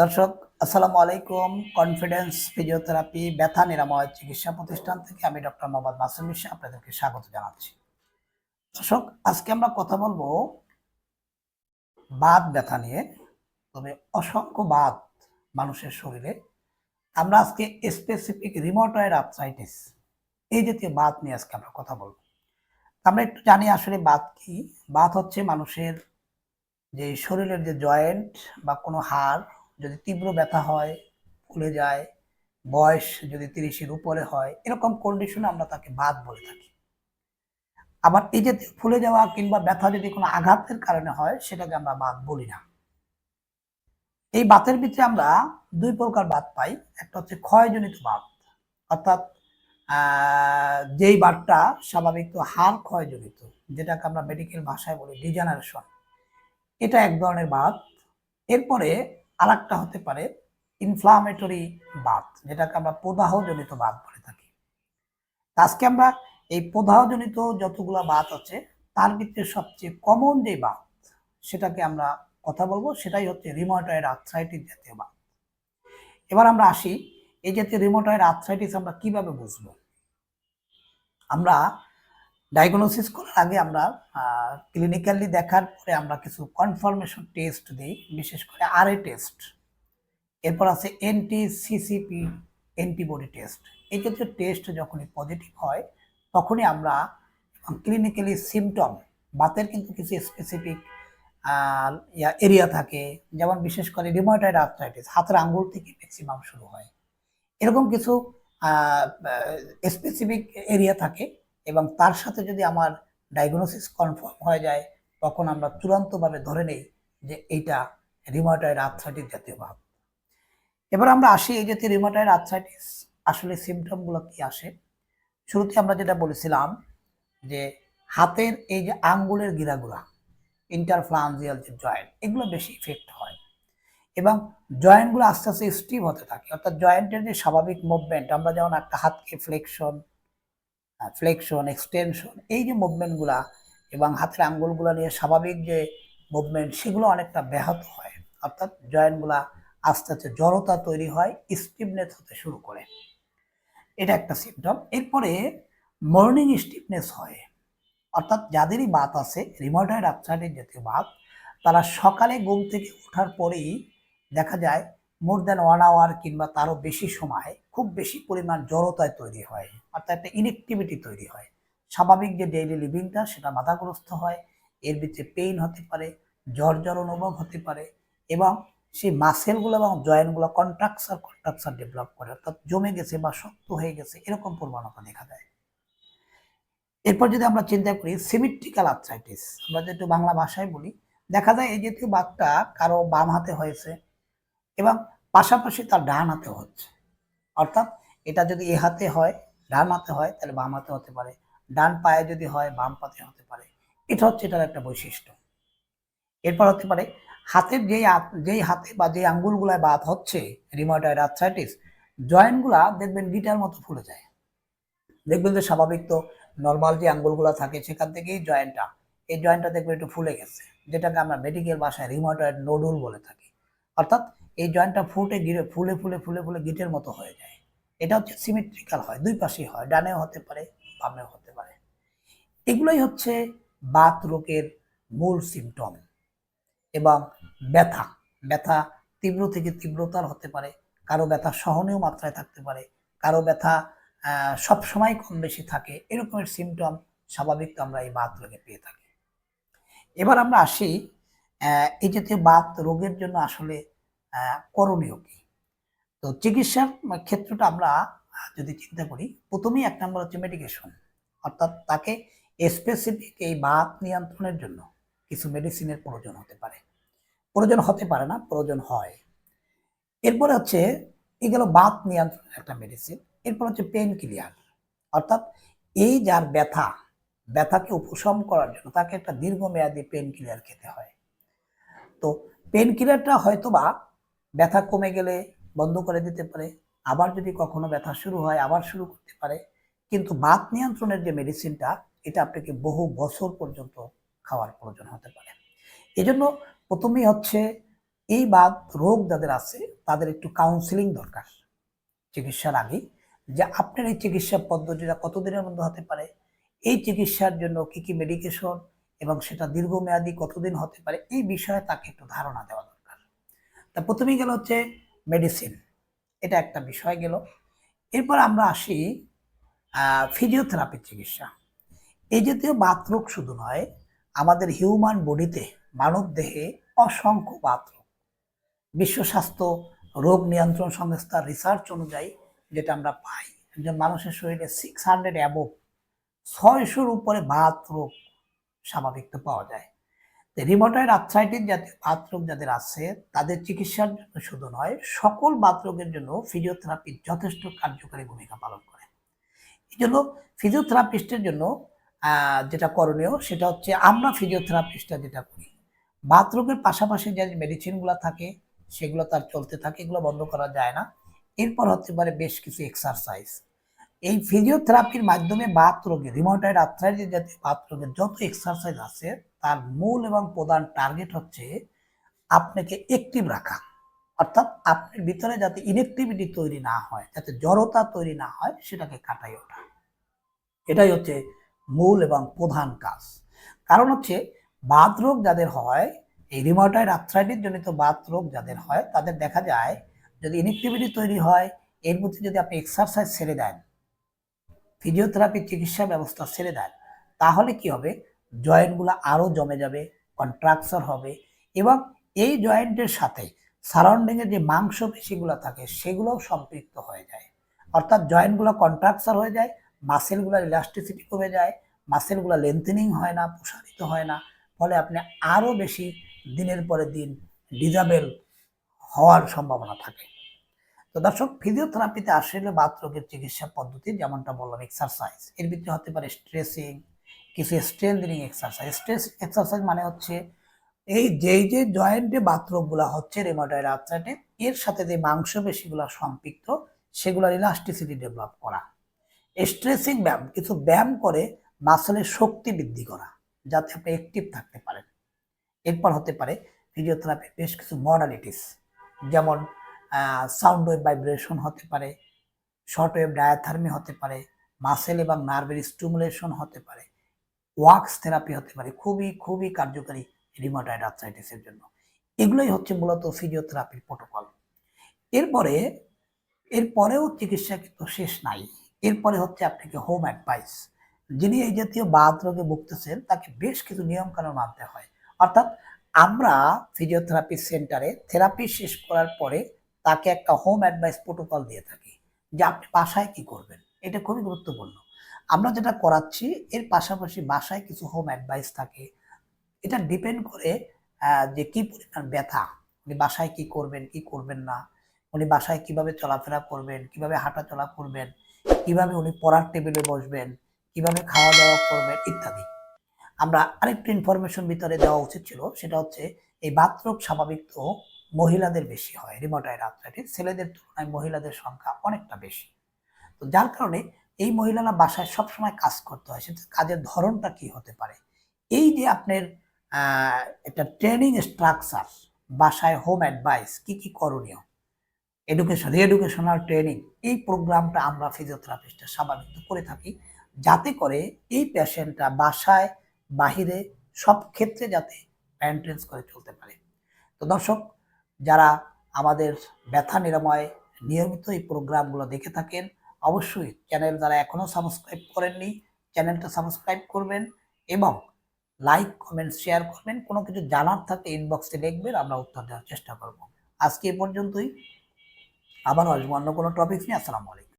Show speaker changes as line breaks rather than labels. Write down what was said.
দর্শক, আসসালামু আলাইকুম। কনফিডেন্স ফিজিওথেরাপি ব্যথা নিরাময় চিকিৎসা প্রতিষ্ঠান থেকে আমি ডক্টর মোহাম্মদ মাসুম মিশা আপনাদেরকে স্বাগত জানাচ্ছি। দর্শক, আজকে আমরা কথা বলব বাত ব্যথা নিয়ে। তবে অসংখ্য বাত মানুষের শরীরে। আমরা আজকে স্পেসিফিক রিমোটয়েড আর্থ্রাইটিস এই জাতীয় বাত নিয়ে আজকে আমরা কথা বলব। আমরা একটু জানি আসলে বাত কি। বাত হচ্ছে মানুষের যে শরীরের যে জয়েন্ট বা কোনো হাড় যদি তীব্র ব্যথা হয়, ফুলে যায়, বয়স যদি তিরিশের উপরে হয়, এরকম কন্ডিশনে আমরা তাকে বাত বলে থাকি। আবার এই যে ফুলে যাওয়া কিংবা ব্যথা যদি কোনো আঘাতের কারণে হয়, সেটাকে আমরা বাত বলি না। এই বাতের ভিতরে আমরা দুই প্রকার বাত পাই। একটা হচ্ছে ক্ষয়জনিত বাত, অর্থাৎ যেই বাতটা স্বাভাবিক তো হাড় ক্ষয়জনিত, যেটাকে আমরা মেডিকেল ভাষায় বলি ডিজেনারেশন এটা এক ধরনের বাত। এরপরে আরেকটা হতে পারে ইনফ্লামেটরি বাত, যেটাকে আমরা প্রদাহজনিত বাত বলে থাকি। আজকে আমরা এই প্রদাহজনিত যতগুলা বাত আছে, তার ভিতরে সবচেয়ে কমন যে বাত, সেটাকে আমরা কথা বলব, সেটাই হচ্ছে রিমোটয়েড আর্থ্রাইটিস জাতীয় বাত। এবার আমরা আসি, এই জাতীয় রিমোটয়েড আর্থ্রাইটিস আমরা কীভাবে বুঝব? আমরা ডায়াগনোসিস করার আগে আমরা ক্লিনিক্যালি দেখার পরে আমরা কিছু কনফার্মেশন টেস্ট দিই, বিশেষ করে আরএ টেস্ট এরপর আছে এনটি সিসিপি অ্যান্টিবডি টেস্ট এই ক্ষেত্রে টেস্ট যখনই পজিটিভ হয়, তখনই আমরা ক্লিনিক্যালি সিমটম বাতের কিন্তু কিছু স্পেসিফিক এরিয়া থাকে। যেমন বিশেষ করে রিমোটয়েড আর্থ্রাইটিস হাতের আঙ্গুল থেকে ম্যাক্সিমাম শুরু হয়। এরকম কিছু স্পেসিফিক এরিয়া থাকে। এবং তার সাথে যদি আমার ডায়াগনোসিস কনফার্ম হয়ে যায়, তখন আমরা চূড়ান্তভাবে ধরে নেই যে এইটা রিমোটয়েড আর্থ্রাইটিস জাতীয় ভাব। এবার আমরা আসি এই জাতীয় রিমোটয়েড আর্থ্রাইটিস আসলে সিমটমগুলো কি আসে? শুরুতে আমরা যেটা বলেছিলাম যে হাতের এই যে আঙ্গুলের গিরাগুলা ইন্টারফ্লান্সিয়াল যে জয়েন্ট এগুলো বেশি ইফেক্ট হয়। এবং জয়েন্টগুলো আস্তে আস্তে স্টিভ হতে থাকে। অর্থাৎ জয়েন্টের যে স্বাভাবিক মুভমেন্ট আমরা যেমন একটা হাতকে ফ্লেকশন ফ্লেকশন এক্সটেনশন এই যে মুভমেন্টগুলা এবং হাতের আঙ্গুলগুলো নিয়ে স্বাভাবিক যে মুভমেন্ট সেগুলো অনেকটা ব্যাহত হয়। অর্থাৎ জয়েন্টগুলা আস্তে আস্তে জড়তা তৈরি হয় স্টিফনেস হতে শুরু করে। এটা একটা সিমটম এরপরে মর্নিং স্টিফনেস হয়। অর্থাৎ যাদেরই বাত আছে রিমোটয়েড আর্থ্রাইটিস জাতীয় বাত, তারা সকালে ঘুম থেকে ওঠার পরেই দেখা যায় মোর দ্যান ওয়ান আওয়ার কিংবা তারও বেশি সময় খুব বেশি পরিমাণ জড়তায় তৈরি হয়, অর্থাৎ একটা ইনেকটিভিটি তৈরি হয়। স্বাভাবিক যে ডেইলি লিভিংটা সেটা বাধাগ্রস্ত হয়, এর ভিতরে পেইন হতে পারে, জ্বর জ্বর অনুভব হতে পারে এবং সেই মাসেলগুলো এবং জয়েন্টগুলো কন্ট্রাকচার কন্ট্রাকচার ডেভেলপ করে, অর্থাৎ জমে গেছে বা শক্ত হয়ে গেছে, এরকম প্রবণতা দেখা যায় এরপর যদি আমরা চিন্তা করি সিমেট্রিক্যাল আর্থ্রাইটিস আমরা যেহেতু বাংলা ভাষায় বলি, দেখা যায় এই জাতীয় বাতটা কারও বাম হাতে হয়েছে এবং পাশাপাশি তার ডান হাতে হচ্ছে। অর্থাৎ এটা যদি এ হাতে হয়, ডান হাতে হয়, তাহলে বাম হাতে হতে পারে। ডান পায়ে যদি হয়, বাম পাতে হতে পারে। এটা হচ্ছে এটার একটা বৈশিষ্ট্য। এরপর হতে পারে, হাতের যেই যেই হাতে বা যেই আঙ্গুলগুলায় বাত হচ্ছে রিমোটয়েড আর্থ্রাইটিস জয়েন্টগুলা দেখবেন গিটার মতো ফুলে যায়। দেখবেন যে স্বাভাবিক তো নর্মাল যে আঙ্গুলগুলো থাকে, সেখান থেকেই জয়েন্টটা এই জয়েন্টটা দেখবেন একটু ফুলে গেছে। যেটাকে আমরা মেডিকেল ভাষায় রিমোটয়েড নোডুল বলে থাকি। অর্থাৎ এই জয়েন্টটা ফুটে গিরে, ফুলে ফুলে ফুলে ফুলে গিটের মতো হয়ে যায়। এটা হচ্ছে সিমেট্রিক্যাল হয়, দুই পাশেই হয়, ডানেও হতে পারে, বামেও হতে পারে। এগুলোই হচ্ছে বাত রোগের মূল সিমটম এবং ব্যথা। ব্যথা তীব্র থেকে তীব্রতার হতে পারে, কারও ব্যথা সহনীয় মাত্রায় থাকতে পারে, কারও ব্যথা সবসময় কম বেশি থাকে, এরকমের সিমটম স্বাভাবিক আমরা এই বাত রোগে পেয়ে থাকি। এবার আমরা আসি এই জাতীয় বাত রোগের জন্য আসলে করণীয় কি? তো চিকিৎসার ক্ষেত্রটা আমরা যদি চিন্তা করি, প্রথমেই এক নম্বর হচ্ছে মেডিকেশন অর্থাৎ তাকে স্পেসিফিক এই বাত নিয়ন্ত্রণের জন্য কিছু মেডিসিনের প্রয়োজন হতে পারে। প্রয়োজন হতে পারে না, প্রয়োজন হয়। এরপরে হচ্ছে এগুলো বাত নিয়ন্ত্রণের একটা মেডিসিন এরপর হচ্ছে পেন ক্লিয়ার অর্থাৎ এই যার ব্যথা, ব্যথাকে উপশম করার জন্য তাকে একটা দীর্ঘমেয়াদী পেন কিলার খেতে হয়। তো পেন কিলারটা হয়তো বা ব্যথা কমে গেলে বন্ধ করে দিতে পারে। আবার যদি কখনো ব্যথা শুরু হয়, আবার শুরু করতে পারে। কিন্তু বাত নিয়ন্ত্রণের যে মেডিসিনটা এটা আপনাকে বহু বছর পর্যন্ত খাওয়ার প্রয়োজন হতে পারে। এজন্য প্রথমেই হচ্ছে, এই বাদ রোগ যাদের আছে, তাদের একটু কাউন্সিলিং দরকার। চিকিৎসার আগে যে আপনার এই চিকিৎসা পদ্ধতিটা কতদিনের মধ্যে হতে পারে, এই চিকিৎসার জন্য কি কি মেডিকেশন এবং সেটা দীর্ঘমেয়াদী কতদিন হতে পারে, এই বিষয়ে তাকে একটু ধারণা দেওয়া তা প্রথমেই গেল হচ্ছে মেডিসিন এটা একটা বিষয় গেল। এরপর আমরা আসি ফিজিওথেরাপির চিকিৎসা। এই জাতীয় বাতরোগ শুধু নয়, আমাদের হিউম্যান বডিতে মানব দেহে অসংখ্য বাতরোগ বিশ্ব স্বাস্থ্য রোগ নিয়ন্ত্রণ সংস্থার রিসার্চ অনুযায়ী যেটা আমরা পাই, একজন মানুষের শরীরে সিক্স হান্ড্রেড অ্যাবভ ছয়শোর উপরে বাত রোগ স্বাভাবিক তো পাওয়া যায়। রিমোটয়েড আর্থ্রাইটিস জাতীয় বাত রোগ যাদের আছে, তাদের চিকিৎসার জন্য শুধু নয়, সকল বাত রোগের জন্য ফিজিওথেরাপি যথেষ্ট কার্যকরী ভূমিকা পালন করে। এই জন্য ফিজিওথেরাপিস্টের জন্য যেটা করণীয় সেটা হচ্ছে আমরা ফিজিওথেরাপিস্টরা যেটা করি বাত রোগের পাশাপাশি যে মেডিসিনগুলো থাকে, সেগুলো তার চলতে থাকে, এগুলো বন্ধ করা যায় না। এরপর হতে পারে বেশ কিছু এক্সারসাইজ এই ফিজিওথেরাপির মাধ্যমে বাত রোগে রিমোটাইড আর্থ্রাইটিস জাতীয় বাত রোগের যত এক্সারসাইজ আছে, তার মূল এবং প্রধান টার্গেট হচ্ছে আপনাকে অ্যাক্টিভ রাখা। অর্থাৎ আপনার ভিতরে যাতে ইনেকটিভিটি তৈরি না হয়, যাতে জড়তা তৈরি না হয়, সেটাকে কাটাই ওঠা। এটাই হচ্ছে মূল এবং প্রধান কাজ। কারণ হচ্ছে বাত রোগ যাদের হয়, এই রিমোটাইড আর্থ্রাইটিস জনিত বাত রোগ যাদের হয়, তাদের দেখা যায় যদি ইনেকটিভিটি তৈরি হয়, এর মধ্যে যদি আপনি এক্সারসাইজ ছেড়ে দেন ফিজিওথেরাপি চিকিৎসা ব্যবস্থা ছেড়ে দেন, তাহলে কি হবে? জয়েন্টগুলো আরও জমে যাবে কন্ট্রাকচার হবে এবং এই জয়েন্টের সাথে সারাউন্ডিংয়ে যে মাংস পেশিগুলো থাকে সেগুলোও সম্পৃক্ত হয়ে যায়। অর্থাৎ জয়েন্টগুলো কন্ট্রাকচার হয়ে যায় মাসেলগুলোর ইলাস্টিসিটি কমে যায় মাসেলগুলো লেন্থেনিং হয় না, প্রসারিত হয় না, ফলে আপনি আরও বেশি দিনের পরে দিন ডিজাবেল হওয়ার সম্ভাবনা থাকে। তো দর্শক ফিজিওথেরাপিতে আসলে বাত রোগের চিকিৎসা পদ্ধতি যেমনটা বললাম এক্সারসাইজ এর ভিতরে হতে পারে স্ট্রেসিং কিছু স্ট্রেন্থনিং এক্সারসাইজ স্ট্রেস এক্সারসাইজ মানে হচ্ছে এই যেই যে জয়েন্টে বাথরোগগুলো হচ্ছে রেমাটয়েড আর্থ্রাইটিস এর সাথে যে মাংসপেশিগুলো সম্পৃক্ত, সেগুলোর ইলাস্টিসিটি ডেভেলপ করা। স্ট্রেসিং ব্যায়াম, কিছু ব্যায়াম করে মাসেলের শক্তি বৃদ্ধি করা, যাতে আপনি অ্যাক্টিভ থাকতে পারেন। এরপর হতে পারে ফিজিওথেরাপির বেশ কিছু মডালিটিস যেমন সাউন্ড ওয়েভ ভাইব্রেশন হতে পারে শর্ট ওয়েভ ডায়াথার্মি হতে পারে মাসেল এবং নার্ভের স্টিমুলেশন হতে পারে ওয়াক্স থেরাপি হতে পারে, খুবই খুবই কার্যকারী রিমোটয়েড আর্থ্রাইটিসের জন্য। এগুলোই হচ্ছে মূলত ফিজিওথেরাপির প্রোটোকল এরপরে, এরপরেও চিকিৎসা কিন্তু শেষ নাই। এরপরে হচ্ছে আপনাকে হোম অ্যাডভাইস যিনি এই জাতীয় বাদ রোগে ভুগতেছেন, তাকে বেশ কিছু নিয়মকানুন মানতে হয়। অর্থাৎ আমরা ফিজিওথেরাপি সেন্টারে থেরাপি শেষ করার পরে তাকে একটা হোম অ্যাডভাইস প্রোটোকল দিয়ে থাকি যে আপনি বাসায় কি করবেন। এটা খুবই গুরুত্বপূর্ণ। আমরা যেটা করাচ্ছি, এর পাশাপাশি বাসায় কিছু হোম অ্যাডভাইস থাকে। এটা ডিপেন্ড করে যে কি পরিমাণ ব্যথা। উনি বাসায় কি করবেন কি করবেন না? উনি বাসায় কীভাবে চলাফেরা করবেন, কীভাবে হাঁটা চলা করবেন, কীভাবে উনি পড়ার টেবিলে বসবেন, কীভাবে খাওয়া দাওয়া করবেন, ইত্যাদি। আমরা আরেকটু ইনফরমেশন ভিতরে দেওয়া উচিত ছিল, সেটা হচ্ছে এই বাতরোগ স্বাভাবিক তো মহিলাদের বেশি হয় রিমোটাইড আর্থ্রাইটিস ছেলেদের তুলনায় মহিলাদের সংখ্যা অনেকটা বেশি। তো যার কারণে এই মহিলারা বাসায় সবসময় কাজ করতে হয়, সেটা কাজের ধরনটা কি হতে পারে? এই যে আপনার একটা ট্রেনিং স্ট্রাকচার বাসায় হোম অ্যাডভাইস কি কি করণীয়? এডুকেশন রিএডুকেশনাল ট্রেনিং এই প্রোগ্রামটা আমরা ফিজিওথেরাপিস্টের স্বাভাবিক করে থাকি, যাতে করে এই পেশেন্টটা বাসায় বাহিরে সব ক্ষেত্রে যাতে মেনটেন্স করে চলতে পারে। তো দর্শক যারা আমাদের ব্যথা নিরাময় নিয়মিত এই প্রোগ্রামগুলো দেখে থাকেন, অবশ্যই চ্যানেল যারা এখনও সাবস্ক্রাইব করেননি, চ্যানেলটা সাবস্ক্রাইব করবেন এবং লাইক, কমেন্ট, শেয়ার করবেন। কোনো কিছু জানার থাকলে ইনবক্সে দেখবেন, আমরা উত্তর দেওয়ার চেষ্টা করব। আজকে এ পর্যন্তই। আবার আসব অন্য কোনো টপিক নিয়ে। আসসালামু আলাইকুম।